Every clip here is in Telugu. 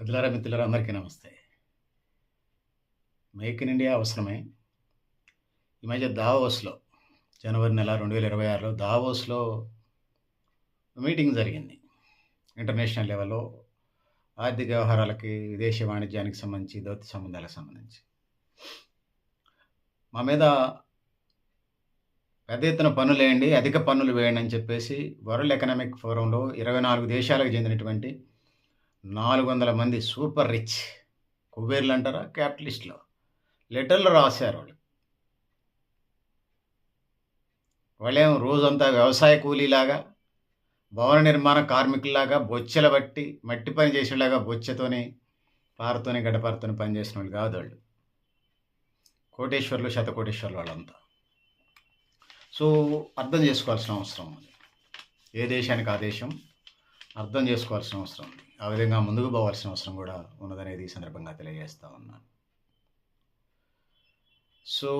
ప్రజలారా మిత్రులారా అందరికీ నమస్తే. మేక్ ఇన్ ఇండియా అవసరమే. ఈ మధ్య దావోస్లో జనవరి నెల రెండు వేల ఇరవై ఆరులో దావోస్లో మీటింగ్ జరిగింది. ఇంటర్నేషనల్ లెవెల్లో ఆర్థిక వ్యవహారాలకి విదేశీ వాణిజ్యానికి సంబంధించి దౌత్య సంబంధాలకు సంబంధించి. మా మీద పెద్ద ఎత్తున పన్నులు వేయండి అధిక పన్నులు వేయండి అని చెప్పేసి వరల్డ్ ఎకనామిక్ ఫోరంలో ఇరవై నాలుగు దేశాలకు చెందినటువంటి నాలుగు వందల మంది సూపర్ రిచ్ కుబేర్లు అంటారా క్యాపిటలిస్టులు? లెటర్లు రాశారు వాళ్ళు. వాళ్ళేం రోజంతా వ్యవసాయ కూలీలాగా భవన నిర్మాణ కార్మికుల్లాగా బొచ్చెల బట్టి మట్టి పని చేసేలాగా బొచ్చెతోని పారతోని గడ్డపారతోని పని చేసిన వాళ్ళు కాదు వాళ్ళు. కోటేశ్వర్లు శతకోటేశ్వర్లు వాళ్ళంతా. సో అర్థం చేసుకోవాల్సిన అవసరం ఉంది. ఏ దేశానికి ఆ దేశం? అర్థం చేసుకోవాల్సిన అవసరం ఉంది. ఆ విధంగా ముందుకు పోవాల్సిన అవసరం కూడా ఉన్నదనేది ఈ సందర్భంగా తెలియజేస్తూ ఉన్నాను. సో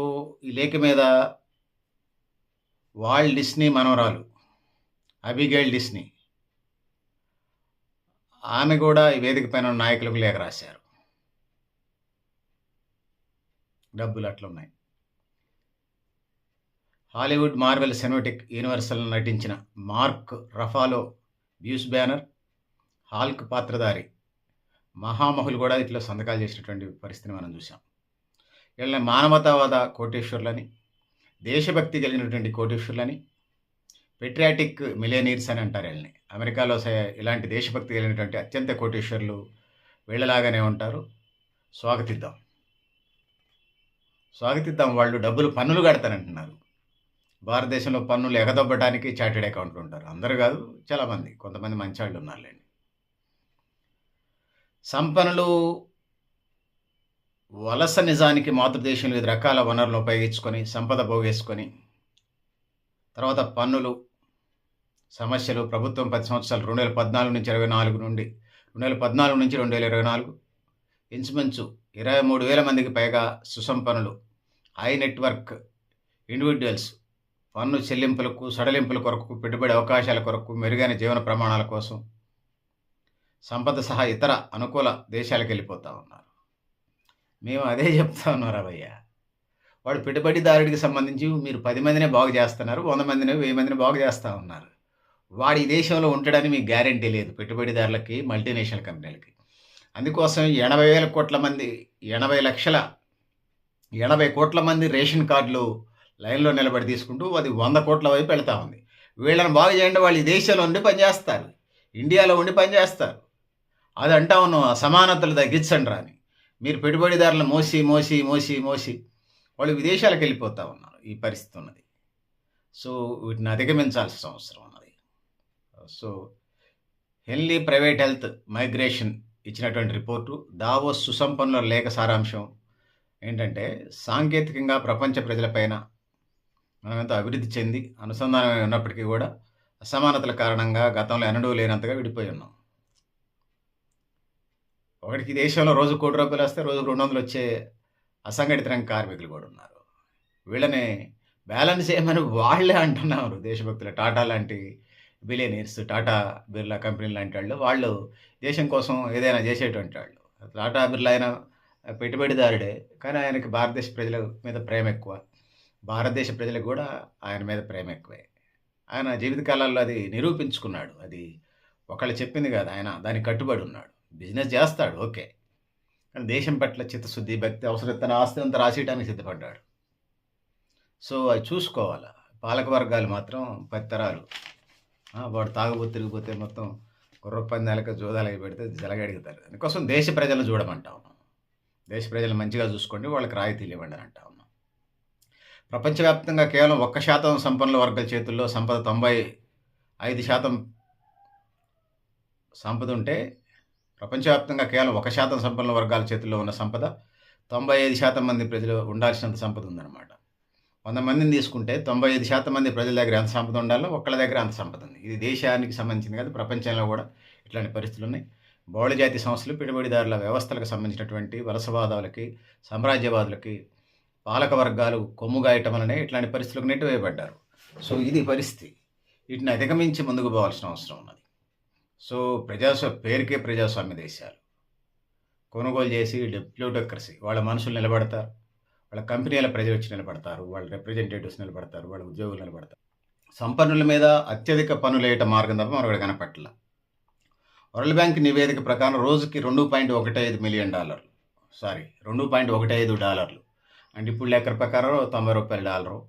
ఈ లేఖ మీద వాల్ డిస్నీ మనవరాలు అబిగేల్ డిస్నీ ఆమె కూడా ఈ వేదిక పైన నాయకులకు లేఖ రాశారు. డబ్బులు అట్లున్నాయి. హాలీవుడ్ మార్వెల్ సినిమాటిక్ యూనివర్సల్ నటించిన మార్క్ రఫాలో బ్యూస్ బ్యానర్ హాల్క్ పాత్రధారి. మహామహులు కూడా ఇట్లా సంతకాలు చేసినటువంటి పరిస్థితిని మనం చూసాం వీళ్ళని మానవతావాద కోటేశ్వర్లని దేశభక్తి కలిగినటువంటి కోటేశ్వర్లని పెట్రియాటిక్ మిలేనీర్స్ అని అంటారు వీళ్ళని. అమెరికాలో సై ఇలాంటి దేశభక్తి కలిగినటువంటి అత్యంత కోటేశ్వర్లు వీళ్ళలాగానే ఉంటారు. స్వాగతిద్దాం. స్వాగతిద్దాం. వాళ్ళు డబ్బులు పన్నులు కడతానంటున్నారు భారతదేశంలో పన్నులు ఎగదొబ్బడానికి చార్టెడ్ అకౌంట్లు ఉంటారు. అందరూ కాదు చాలామంది. కొంతమంది మంచి వాళ్ళు ఉన్నారులేండి సంపన్నులు వలస నిజానికి మాతృదేశంలో వివిధ రకాల వనరులను ఉపయోగించుకొని సంపద పోగేసుకొని తర్వాత పన్నులు సమస్యలు ప్రభుత్వం పది సంవత్సరాలు రెండు వేల పద్నాలుగు నుంచి ఇరవై నాలుగు నుండి రెండు వేల పద్నాలుగు నుంచి రెండు వేల ఇరవై నాలుగు. ఇంచుమించు ఇరవై మూడు వేల మందికి పైగా సుసంపన్నులు హై నెట్వర్క్ ఇండివిజువల్స్ పన్ను చెల్లింపులకు సడలింపుల కొరకు పెట్టుబడి అవకాశాల కొరకు మెరుగైన జీవన ప్రమాణాల కోసం సంపద సహా ఇతర అనుకూల దేశాలకు వెళ్ళిపోతూ ఉన్నారు. మేము అదే చెప్తా ఉన్నారు రవయ్య. వాడు పెట్టుబడిదారుడికి సంబంధించి మీరు పది మందినే బాగు చేస్తున్నారు వంద మందిని వెయ్యి మందిని బాగు చేస్తూ ఉన్నారు. వాడు ఈ దేశంలో ఉంటాడని మీకు గ్యారంటీ లేదు పెట్టుబడిదారులకి మల్టీనేషనల్ కంపెనీలకి అందుకోసం ఎనభై వేల కోట్ల మంది ఎనభై లక్షల ఎనభై కోట్ల మంది రేషన్ కార్డులు లైన్లో నిలబడి తీసుకుంటూ అది వంద కోట్ల వైపు వెళ్తూ ఉంది. వీళ్ళని బాగు చేయండి వాళ్ళు ఈ దేశంలో ఉండి పనిచేస్తారు ఇండియాలో ఉండి పనిచేస్తారు అది అంటా ఉన్నాం అసమానతలు తగ్గించండి రాని మీరు పెట్టుబడిదారులు మోసి మోసి మోసి మోసి వాళ్ళు విదేశాలకు వెళ్ళిపోతూ ఉన్నారు ఈ పరిస్థితి ఉన్నది. సో వీటిని అధిగమించాల్సిన అవసరం ఉన్నది. So Henley private health migration ఇచ్చినటువంటి రిపోర్టు దావోస్ సుసంపన్నుల లేఖ సారాంశం ఏంటంటే సాంకేతికంగా ప్రపంచ ప్రజలపైన మనమెంతో అభివృద్ధి చెంది అనుసంధానమై ఉన్నప్పటికీ కూడా అసమానతల కారణంగా గతంలో ఎన్నడూ లేనంతగా విడిపోయి ఉన్నాం. ఒకటికి దేశంలో రోజు కోటి రూపాయలు వస్తే రోజు రెండు వందలు వచ్చే అసంఘటిత రంగ కార్మికులు కూడా ఉన్నారు. వీళ్ళని బ్యాలెన్స్ చేయమని వాళ్ళే అంటున్నారు దేశభక్తులు. టాటా లాంటి బిలియనీర్స్ టాటా బిర్లా కంపెనీ లాంటి వాళ్ళు వాళ్ళు దేశం కోసం ఏదైనా చేసేటువంటి వాళ్ళు. టాటా బిర్లా అయినా పెట్టుబడిదారుడే కానీ ఆయనకి భారతదేశ ప్రజల మీద ప్రేమ ఎక్కువ. భారతదేశ ప్రజలకు కూడా ఆయన మీద ప్రేమ ఎక్కువే. ఆయన జీవితకాలాల్లో అది నిరూపించుకున్నాడు. అది ఒకళ్ళు చెప్పింది కాదు ఆయన దానికి కట్టుబడి ఉన్నాడు. బిజినెస్ చేస్తాడు ఓకే. కానీ దేశం పట్ల చిత్తశుద్ధి భక్తి అవసరం తన ఆస్తి అంతా రాసేయడానికి సిద్ధపడ్డాడు. సో అది చూసుకోవాలి? పాలక వర్గాలు మాత్రం పది తరాలు వాడు తాగుబోతు తిరిగిపోతే మొత్తం గుర్ర పందాలకు జోదాలకి పెడితే జలగడుగుతారు. అందుకోసం దేశ ప్రజలను చూడమంటా ఉన్నాం దేశ ప్రజలు మంచిగా చూసుకోండి వాళ్ళకి రాయితీలు ఇవ్వండి అని అంటా ఉన్నాం ప్రపంచవ్యాప్తంగా కేవలం ఒక్క శాతం సంపన్నుల వర్గాల చేతుల్లో సంపద తొంభై ఐదు శాతం సంపద ఉంటే ప్రపంచవ్యాప్తంగా కేవలం ఒక శాతం సంపన్న వర్గాల చేతుల్లో ఉన్న సంపద తొంభై ఐదు శాతం మంది ప్రజలు ఉండాల్సినంత సంపద ఉందన్నమాట. వంద మందిని తీసుకుంటే తొంభై ఐదు శాతం మంది ప్రజల దగ్గర ఎంత సంపద ఉండాలో ఒక్కళ్ళ దగ్గర అంత సంపద ఉంది. ఇది దేశానికి సంబంధించింది కాదు ప్రపంచంలో కూడా ఇట్లాంటి పరిస్థితులు ఉన్నాయి. బహుళజాతి సంస్థలు పెట్టుబడిదారుల వ్యవస్థలకు సంబంధించినటువంటి వలసవాదాలకి సామ్రాజ్యవాదులకి పాలక వర్గాలు కొమ్ముగాయటం వలనే ఇట్లాంటి పరిస్థితులకు నెట్టివేయబడ్డారు. సో ఇది పరిస్థితి. వీటిని అధిగమించి ముందుకు పోవాల్సిన అవసరం ఉన్నది. సో ప్రజాస్వా పేరుకే ప్రజాస్వామ్య దేశాలు. కొనుగోలు చేసి ప్లూటోక్రసీ వాళ్ళ మనుషులు నిలబడతారు. వాళ్ళ కంపెనీల ప్రజలు వచ్చి నిలబడతారు. వాళ్ళ రిప్రజెంటేటివ్స్ నిలబడతారు. వాళ్ళ ఉద్యోగులు నిలబడతారు. సంపన్నుల మీద అత్యధిక పనులు వేయటం మార్గం తప్ప మరొకటి కనపట్ల. వరల్డ్ బ్యాంక్ నివేదిక ప్రకారం రోజుకి రెండు పాయింట్ ఒకటి ఐదు మిలియన్ డాలర్లు. సారీ రెండు పాయింట్ ఒకటి ఐదు డాలర్లు. అంటే ఇప్పుడు లెక్కల ప్రకారం తొంభై రూపాయల డాలరు.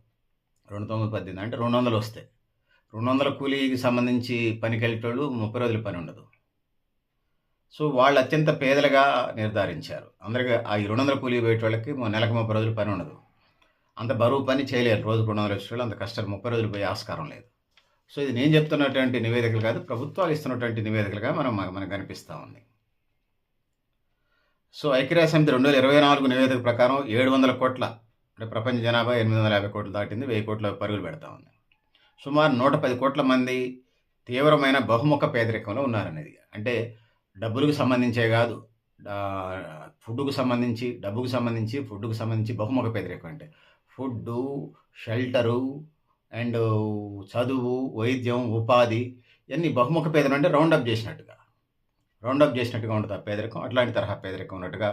రెండు తొమ్మిది పద్దెనిమిది అంటే రెండు వందలు వస్తాయి. రెండు వందల కూలీకి సంబంధించి పనికి వెళ్ళేటోళ్ళు ముప్పై రోజుల పని ఉండదు. సో వాళ్ళు అత్యంత పేదలుగా నిర్ధారించారు. అందరికీ ఆ రెండు వందల కూలీ పోయేటోళ్ళకి నెలకు ముప్పై రోజులు పని ఉండదు. అంత బరువు పని చేయలేరు. రోజు రెండు వందలు వచ్చేవాళ్ళు అంత కష్టాలు ముప్పై రోజులు పోయే ఆస్కారం లేదు. సో ఇది నేను చెప్తున్నటువంటి నివేదికలు కాదు ప్రభుత్వాలు ఇస్తున్నటువంటి నివేదికలుగా మనం మనకు కనిపిస్తూ ఉంది. సో ఐక్యరాజ్య సమితి రెండు వేల ఇరవై నాలుగు నివేదిక ప్రకారం ఏడు వందల కోట్ల అంటే ప్రపంచ జనాభా ఎనిమిది వందల యాభై కోట్లు దాటింది వెయ్యి కోట్ల పరుగులు పెడతా ఉంది. సుమారు నూట పది కోట్ల మంది తీవ్రమైన బహుముఖ పేదరికంలో ఉన్నారనేది. అంటే డబ్బులకు సంబంధించే కాదు. ఫుడ్కు సంబంధించి డబ్బుకు సంబంధించి ఫుడ్కు సంబంధించి బహుముఖ పేదరికం అంటే ఫుడ్డు షెల్టరు అండ్ చదువు వైద్యం ఉపాధి ఇవన్నీ బహుముఖ పేదరికం అంటే రౌండప్ చేసినట్టుగా. రౌండప్ చేసినట్టుగా ఉంటుంది ఆ పేదరికం. అట్లాంటి తరహా పేదరికం ఉన్నట్టుగా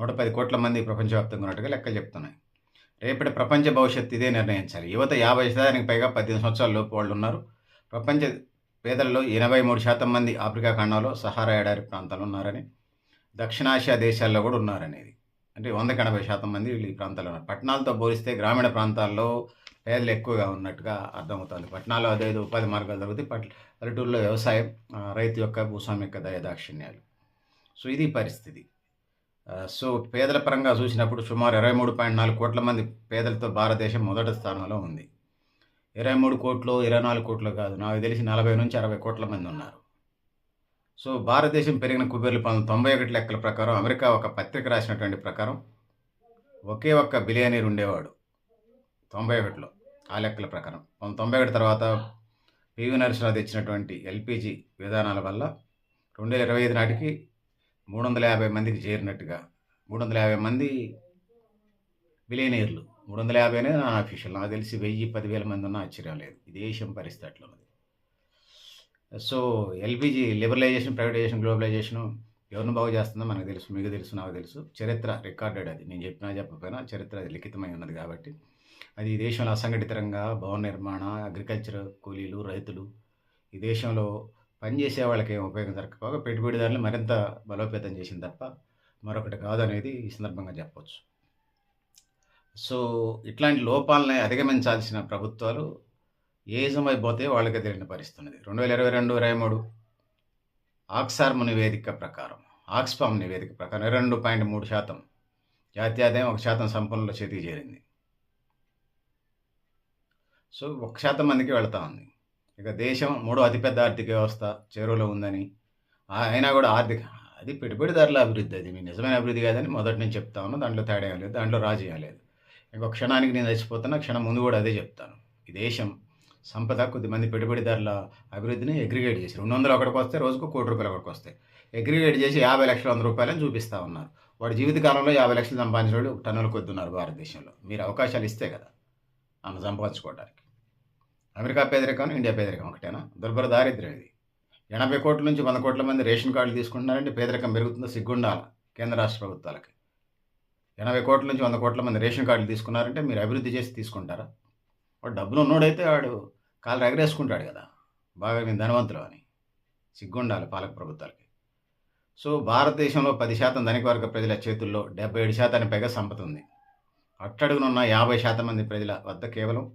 నూట పది కోట్ల మంది ప్రపంచవ్యాప్తంగా ఉన్నట్టుగా లెక్కలు చెప్తున్నాయి. రేపటి ప్రపంచ భవిష్యత్తు ఇదే నిర్ణయించాలి. యువత యాభై శాతానికి పైగా పద్దెనిమిది సంవత్సరాల లోపు వాళ్ళు ఉన్నారు. ప్రపంచ పేదల్లో ఎనభై మూడు శాతం మంది ఆఫ్రికా ఖండంలో సహారా ఎడారి ప్రాంతాలు ఉన్నారని దక్షిణాసియా దేశాల్లో కూడా ఉన్నారనేది. అంటే వందకి ఎనభై శాతం మంది వీళ్ళు ఈ ప్రాంతాల్లో ఉన్నారు. పట్టణాలతో పోలిస్తే గ్రామీణ ప్రాంతాల్లో పేదలు ఎక్కువగా ఉన్నట్టుగా అర్థమవుతుంది. పట్టణాల్లో అదేదో ఉపాధి మార్గాలు దొరుకుతాయి. పట్ పల్లెటూరులో వ్యవసాయం రైతు యొక్క భూస్వామి యొక్క దయదాక్షిణ్యాలు సో ఇది పరిస్థితి. సో పేదల పరంగా చూసినప్పుడు సుమారు ఇరవై మూడు పాయింట్ నాలుగు కోట్ల మంది పేదలతో భారతదేశం మొదటి స్థానంలో ఉంది. ఇరవై మూడు కోట్లు ఇరవై నాలుగు కోట్లు కాదు నాకు తెలిసి నలభై నుంచి అరవై కోట్ల మంది ఉన్నారు. సో భారతదేశం పెరిగిన కుబేర్లు పంతొమ్మిది తొంభై ఒకటి లెక్కల ప్రకారం అమెరికా ఒక పత్రిక రాసినటువంటి ప్రకారం ఒకే ఒక్క బిలియనీర్ ఉండేవాడు తొంభై ఒకటిలో ఆ లెక్కల ప్రకారం. తొంభై ఒకటి తర్వాత పివి నరసింహరావు తెచ్చినటువంటి ఎల్పిజి విధానాల వల్ల రెండు వేల ఇరవై ఐదు నాటికి మూడు వందల యాభై మందికి చేరినట్టుగా మూడు వందల యాభై మంది బిలియనీర్లు మూడు వందల యాభైనే నా అఫీషియల్ నాకు తెలిసి వెయ్యి పదివేల మంది ఉన్న ఆశ్చర్యం లేదు. ఈ దేశం పరిస్థితి అట్లా ఉన్నది. So LPG liberalisation privatisation globalisation ఎవరిని బాగు చేస్తుందో మనకు తెలుసు మీకు తెలుసు నాకు తెలుసు. చరిత్ర రికార్డెడ్ అది. నేను చెప్పినా చెప్పకపోయినా చరిత్ర అది లిఖితమై ఉన్నది కాబట్టి. అది ఈ దేశంలో అసంఘటిత రంగ భవన నిర్మాణ అగ్రికల్చర్ కూలీలు రైతులు ఈ దేశంలో పనిచేసే వాళ్ళకి ఏం ఉపయోగం జరగకపోగా పెట్టుబడిదారులు మరింత బలోపేతం చేసింది తప్ప మరొకటి కాదు అనేది ఈ సందర్భంగా చెప్పవచ్చు సో ఇట్లాంటి లోపాలని అధిగమించాల్సిన ప్రభుత్వాలు ఏ వాళ్ళకి తెలియని పరిస్థితున్నది. రెండు వేల ఇరవై రెండు ఇరవై మూడు ఆక్సార్మ్ నివేదిక ప్రకారం ఆక్స్ఫామ్ నివేదిక ప్రకారం ఇరవై రెండు పాయింట్ మూడు శాతం జాతీయాదాయం ఒక శాతం సంపన్నుల చేతికి చేరింది. సో ఒక శాతం మందికి వెళ్తా ఉంది. ఇక దేశం మూడో అతిపెద్ద ఆర్థిక వ్యవస్థ చేరువలో ఉందని. అయినా కూడా ఆర్థిక అది పెట్టుబడిదారుల అభివృద్ధి అది మీ నిజమైన అభివృద్ధి కాదని మొదటి నుంచి చెప్తాను దాంట్లో తేడా లేదు దాంట్లో రాజీ లేదు. ఇంకొక క్షణానికి నేను చచ్చిపోతున్నా క్షణం ముందు కూడా అదే చెప్తాను. ఈ దేశం సంపద కొద్దిమంది పెట్టుబడిదారుల అభివృద్ధిని అగ్రిగేట్ చేసి రెండు వందలు ఒకటికి వస్తే రోజుకు కోటి రూపాయలు ఒకటికి వస్తాయి. అగ్రిగేట్ చేసి యాభై లక్షల వంద రూపాయలని చూపిస్తూ ఉన్నారు. వాడు జీవితకాలంలో యాభై లక్షలు సంపాదించిన వాళ్ళు టన్నులు కొద్దున్నారు భారతదేశంలో. మీరు అవకాశాలు ఇస్తే కదా అన్న సంపాదించుకోవడానికి అమెరికా పేదరికం ఇండియా పేదరికం ఒకటేనా? దుర్భర దారిద్ర్యం ఇది. ఎనభై కోట్ల నుంచి వంద కోట్ల మంది రేషన్ కార్డులు తీసుకుంటున్నారంటే పేదరికం పెరుగుతుందో? సిగ్గుండాలి కేంద్ర రాష్ట్ర ప్రభుత్వాలకి? ఎనభై కోట్ల నుంచి వంద కోట్ల మంది రేషన్ కార్డులు తీసుకున్నారంటే మీరు అభివృద్ధి చేసి తీసుకుంటారా? వాడు డబ్బులు ఉన్నోడైతే వాడు కాలు ఎగరేసుకుంటాడు కదా. బాగా మేము ధనవంతులు అని. సిగ్గుండాలి పాలక ప్రభుత్వాలకి. సో భారతదేశంలో పది శాతం ధనిక వర్గ ప్రజల చేతుల్లో డెబ్బై ఏడు శాతానికి పైగా సంపద ఉంది. అట్టడుగునున్న యాభై శాతం మంది ప్రజల వద్ద కేవలం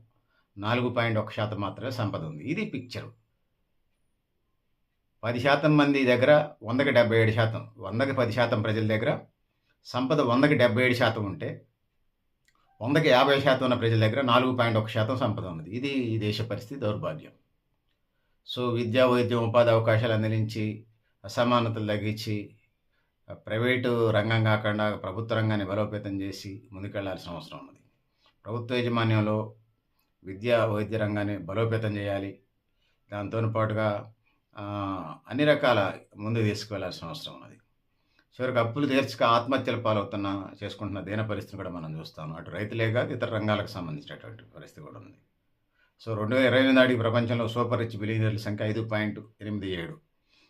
నాలుగు పాయింట్ ఒక శాతం మాత్రమే సంపద ఉంది. ఇది పిక్చరు. పది శాతం మంది దగ్గర వందకి డెబ్బై ఏడు శాతం వందకి పది శాతం ప్రజల దగ్గర సంపద వందకి డెబ్బై ఏడు శాతం ఉంటే వందకి యాభై శాతం ఉన్న ప్రజల దగ్గర నాలుగు పాయింట్ ఒక శాతం సంపద ఉన్నది. ఇది ఈ దేశ పరిస్థితి దౌర్భాగ్యం. సో విద్యా వైద్యం ఉపాధి అవకాశాలు అందించి అసమానతలు తగ్గించి ప్రైవేటు రంగం కాకుండా ప్రభుత్వ రంగాన్ని బలోపేతం చేసి ముందుకెళ్ళాల్సిన అవసరం ఉన్నది. ప్రభుత్వ యాజమాన్యంలో విద్యా వైద్య రంగాన్ని బలోపేతం చేయాలి. దాంతో పాటుగా అన్ని రకాల ముందు తీసుకువెళ్ళాల్సిన అవసరం ఉన్నది. చివరికి అప్పులు తీర్చక ఆత్మహత్యల పాలవుతున్న చేసుకుంటున్న దేన పరిస్థితిని కూడా మనం చూస్తాం. అటు రైతులే కాదు ఇతర రంగాలకు సంబంధించినటువంటి పరిస్థితి కూడా ఉంది. సో రెండు వేల ఇరవై ఎనిమిది నాటికి ప్రపంచంలో సూపర్ రిచ్ బిలియనర్ల సంఖ్య ఐదు పాయింట్ ఎనిమిది ఏడు.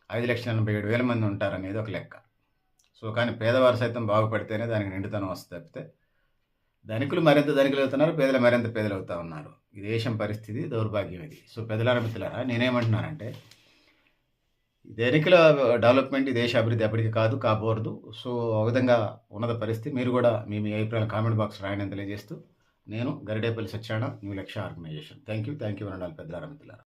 ఐదు లక్షల ఎనభై ఏడు వేల మంది ఉంటారనేది ఒక లెక్క. సో కానీ పేదవారు సైతం బాగుపడితేనే దానికి నిండుతనం వస్తుంది తప్పితే ధనికులు మరింత ధనికులు అవుతున్నారు పేదలు మరింత పేదలు అవుతూ ఉన్నారు. ఈ దేశం పరిస్థితి దౌర్భాగ్యం ఇది. సో పెదలార మిత్రులారా నేనేమంటున్నానంటే ధనికుల డెవలప్మెంట్ ఈ దేశ అభివృద్ధి ఎప్పటికీ కాదు కాబోరదు. సో ఒక విధంగా ఉన్నత పరిస్థితి మీరు కూడా మీ మీ అభిప్రాయం కామెంట్ బాక్స్ రాయని తెలియజేస్తూ నేను Garidepalli సత్యాన new Lakshya organisation. Thank you thank you అనాలి పెద్దలార మిత్రులారా.